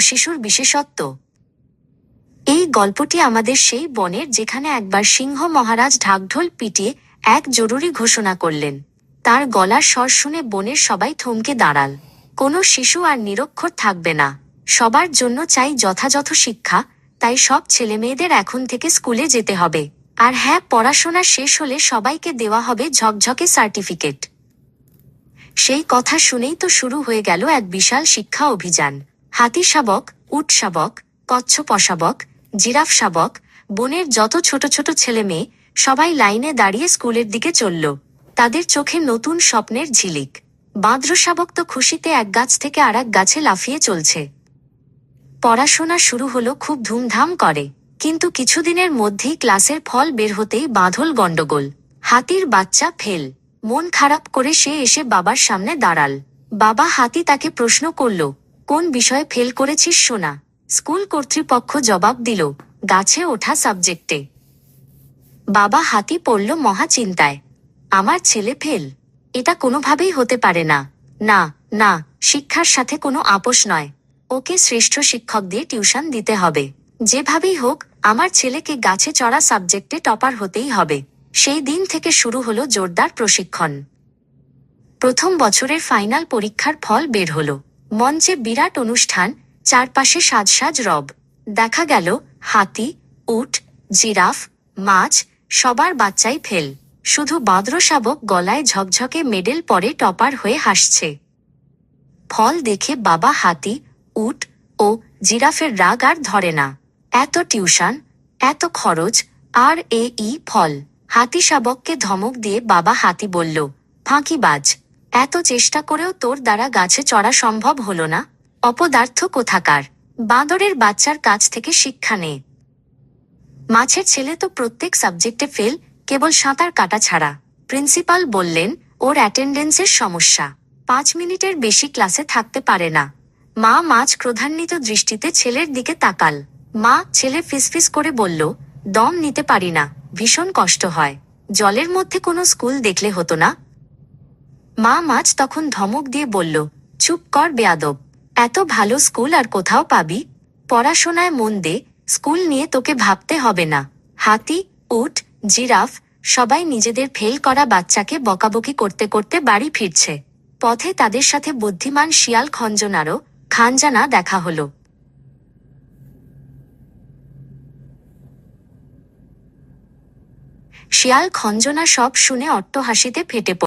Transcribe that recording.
শিশুর বিশেষত্ব। এই গল্পটি আমাদের সেই বনের যেখানে একবার সিংহ মহারাজ ঢাকঢোল পিটিয়ে এক জরুরি ঘোষণা করলেন। তার গলার স্বর শুনে বনের সবাই থমকে দাঁড়াল। কোনো শিশু আর নিরক্ষর থাকবে না। সবার জন্য চাই যথাযথ শিক্ষা, তাই সব ছেলেমেয়েদের এখন থেকে স্কুলে যেতে হবে। আর হ্যাঁ পড়াশোনা শেষ হলে সবাইকে দেওয়া হবে ঝকঝকে সার্টিফিকেট। সেই কথা শুনেই তো শুরু হয়ে গেল এক বিশাল শিক্ষা অভিযান। হাতি শাবক, উট শাবক, কচ্ছপ অশাবক, জিরাফ শাবক, বনের যত ছোট ছোট ছেলে মেয়ে সবাই লাইনে দাঁড়িয়ে স্কুলের দিকে চলল। তাদের চোখে নতুন স্বপ্নের ঝিলিক। বাঁদ্র শাবক তো খুশিতে এক গাছ থেকে আর এক গাছে লাফিয়ে চলছে। পড়াশোনা শুরু হলো খুব ধুমধাম করে। কিন্তু কিছুদিনের মধ্যেই ক্লাসের ফল বের হতেই বাঁধল গণ্ডগোল। হাতির বাচ্চা ফেল। মন খারাপ করে সে এসে বাবার সামনে দাঁড়াল। বাবা হাতি তাকে প্রশ্ন করল কোন বিষয়ে ফেল করেছিস শোনা স্কুল কর্তৃপক্ষ জবাব দিল, গাছে ওঠা সাবজেক্টে। বাবা হাতি পড়ল মহা চিন্তায়। আমার ছেলে ফেল। এটা কোনোভাবেই হতে পারে না। না না, শিক্ষার সাথে কোনো আপোষ নয়। ওকে শ্রেষ্ঠ শিক্ষক দিয়ে টিউশন দিতে হবে। যেভাবেই হোক, আমার ছেলেকে গাছে চড়া সাবজেক্টে টপার হতেই হবে। সেই দিন থেকে শুরু হলো জোরদার প্রশিক্ষণ। প্রথম বছরের ফাইনাল পরীক্ষার ফল বের হলো। মঞ্চে বিরাট অনুষ্ঠান, চারপাশে সাজসাজ রব। দেখা গেল হাতি, উট, জিরাফ, মাছ, সবার বাচ্চাই ফেল। শুধু বাদ্র শাবক গলায় ঝকঝকে মেডেল পরে টপার হয়ে হাসছে। ফল দেখে বাবা হাতি, উট ও জিরাফের রাগ আর ধরে না। এত টিউশন, এত খরচ, আর এ ই ফল। হাতি শাবককে ধমক দিয়ে বাবা হাতি বলল, ফাঁকিবাজ। এত চেষ্টা করেও তোর দ্বারা গাছে চড়া সম্ভব হল না। অপদার্থ কোথাকার? বাঁদরের বাচ্চার কাছ থেকে শিক্ষা নে। মাছের ছেলে তো প্রত্যেক সাবজেক্টে ফেল, কেবল সাঁতার কাটা ছাড়া। প্রিন্সিপাল বললেন, ওর অ্যাটেন্ডেন্সের সমস্যা। পাঁচ মিনিটের বেশি ক্লাসে থাকতে পারে না। মা মাছ ক্রোধান্বিত দৃষ্টিতে ছেলের দিকে তাকাল। মা ছেলে ফিসফিস করে বলল, দম নিতে পারি না, ভীষণ কষ্ট হয়। জলের মধ্যে কোনো স্কুল দেখলে হতো না মা মাছ তখন ধমক দিয়ে বলল, চুপ কর বেয়াদব, এত ভালো স্কুল আর কোথাও পাবি? পড়াশোনায় মন দে, স্কুল নিয়ে তোকে ভাবতে হবে না। হাতি, উট, জিরাফ, সবাই নিজেদের ফেল করা বাচ্চাকে বকাবকি করতে করতে বাড়ি ফিরছে। পথে তাদের সাথে বুদ্ধিমান শিয়াল খঞ্জনারও খানজানা দেখা হলো। শিয়াল খঞ্জনা সব শুনে অট্টহাসিতে ফেটে